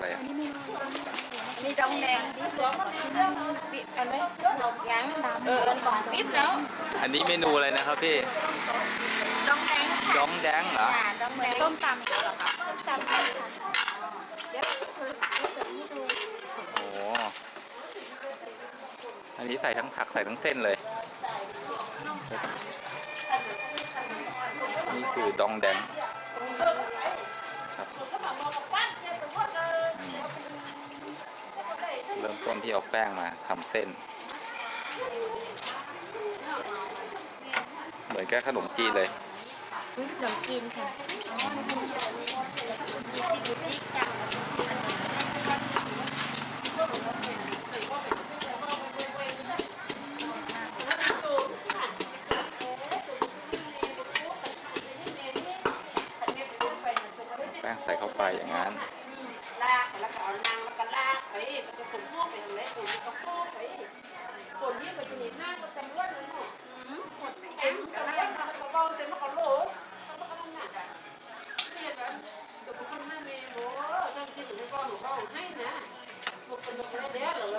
อะไรอะอันนี้ดองแดงปิดอันนี้ยังเอออันปิดแล้วอันนี้เมนูอะไรนะครับพี่ดองแดงดองแดงเหรออ่าดองแดงต้มตำอย่างนี้เหรอคะต้มตำค่ะเดี๋ยวให้ดูโอ้โหอันนี้ใส่ทั้งผักใส่ทั้งเส้นเลย นี่คือดองแดง ที่เอาแป้งมาทำเส้น เหมือนกับขนมจีนเลยขนมจีนค่ะยี่สิบบุติกจ้ะแป้งใส่เข้าไปอย่างนั้น ลากแล้วก็เอานางแล้วก็ลากไปมันก็ผมพวกไปทางไหนผมก็พวกไปคนที่มันจะมีห้างก็จำว่าเลยเนาะเอ็มก็แล้วมันก็บอกเสร็จมันก็โหลมันก็ต้องหนักอะเนี่ยแบบตัวคนห้าเมโหจำจริงหนูก็หนูก็ให้นะบุกเป็นบุกได้เด้อหรือ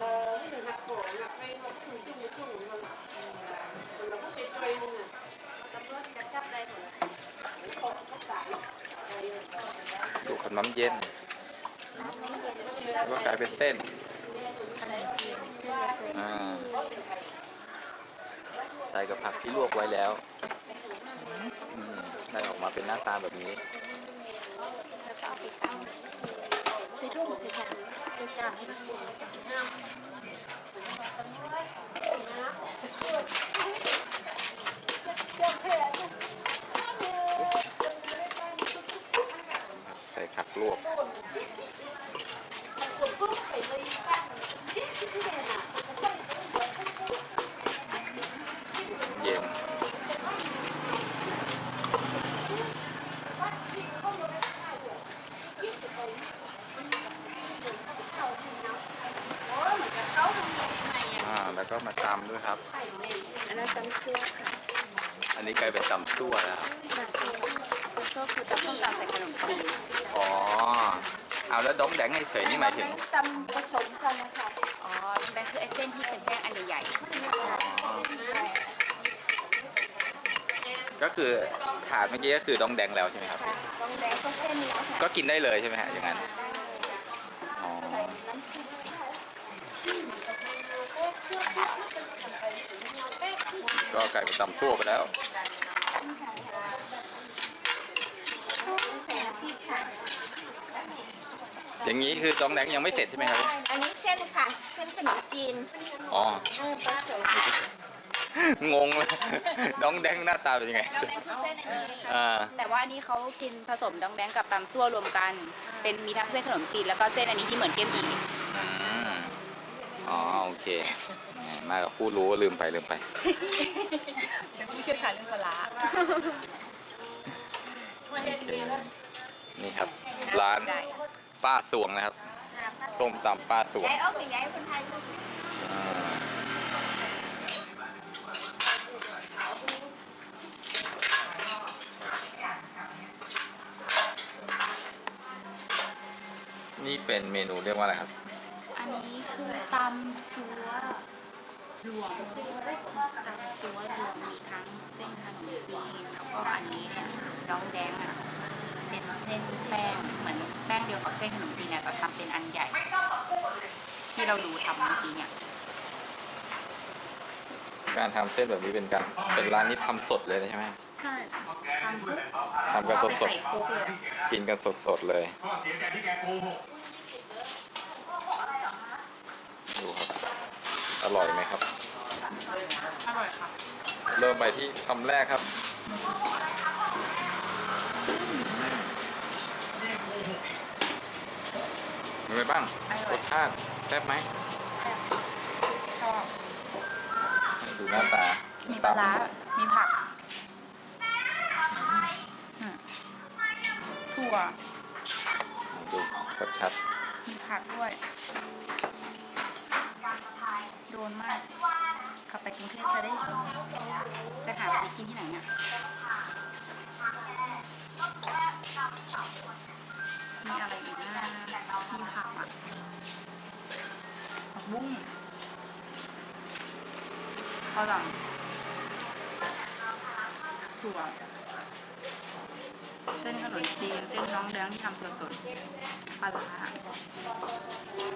นี่หนึ่งหักโขนหักไปมันจุ่มจุ่มจุ่มมันเราก็ติดใจมึงอะตำรวจจะจับได้หมดดูขนมเย็น แล้วก็กลายเป็นเส้นใส่กับผักที่ลวกไว้แล้วได้ออกมาเป็นหน้าตาแบบนี้แล้วก็เอาไปตำใส่ถุงใส่ถุงใส่จานให้ดูใส่ผักลวก เย็น อ่า แล้วก็มาตำด้วยครับ อันนั้นตำซั่วค่ะ อันนี้กลายเป็นตำซั่วแล้วครับตำซั่วตำซั่วคือตำส้มตำใส่ขนมจีนอ๋อ เอาแล้วดองแดงเฉยๆนี่หมายถึง ตำผสมกันนะคะอ๋อแบงค์คือไอ้เส้นที่เป็นแป้งอันใหญ่ก็คือถาดเมื่อกี้ก็คือดองแดงแล้วใช่ไหมครับ ค่ะดองแดงก็เส้นแล้วค่ะก็กินได้เลยใช่ไหมฮะอย่างนั้น อ๋อ ใส่น้ำพริกค่ะ ก็กลายเป็นตำซั่วไปแล้วใส่น้ำพริกค่ะอย่างนี้คือดองแดงยังไม่เสร็จใช่ไหมครับ อันนี้เส้นค่ะ เส้นขนมจีนอ๋อเออผสมงงเลยดองแดงหน้าตาเป็นยังไงๆดองแดงคือเส้นอันนี้อ่า แต่ว่าอันนี้เขากินผสมดองแดงกับตำซั่วรวมกัน เป็นมีทั้งเส้นขนมจีนแล้วก็เส้นอันนี้ที่เหมือนเกี๊ยวอีอืม อ๋อโอเคแหมมากับผู้รู้ลืมไปลืมไป เป็นผู้เชี่ยวชาญเรื่องปลาร้าโอเคนี่ครับ ร้านป้าสวงนะครับ ส้มตำป้าสวงยายเอาไปยายคนไทยดูอ่านี่เป็นเมนูเรียกว่าอะไรครับ อันนี้คือตำซัวรวมตำซัวรวมมีทั้งเส้นขนมจีนแล้วก็อันนี้เนี่ยดองแดงอะเป็นเส้นแป้งเหมือนแป้งเดียวกับเส้นขนมจีนเนี่ยแต่ทำเป็นอันใหญ่ ที่เราดูทำเมื่อกี้เนี่ยการทำเส้นแบบนี้เป็นการเป็นร้านนี้ทำสดเลยใช่ไหมใช่ทำปุ๊บทำกันสดส่คุกเลยๆกินกันสดๆเลยก็เสียใจที่แกโกหก ดูครับ อ ร่อยไหมครับ อร่อยค่ะเริ่มไปที่คำแรกครับ เป็นไงบ้าง รสชาติแซ่บไหม ชอบ ดูหน้าตา มีปลาร้ามีผักอืมถั่ว ดูชัดมีผักด้วย โดนมาก ขับไปกรุงเทพจะได้ จะหาซื้อกินที่ไหนเนี่ยมีอะไรอีกนะมีผักอะผักบุ้งข้าวหลังถั่วเส้นขนมจีนเส้นน้องแดงที่ทำสดๆปลาร้า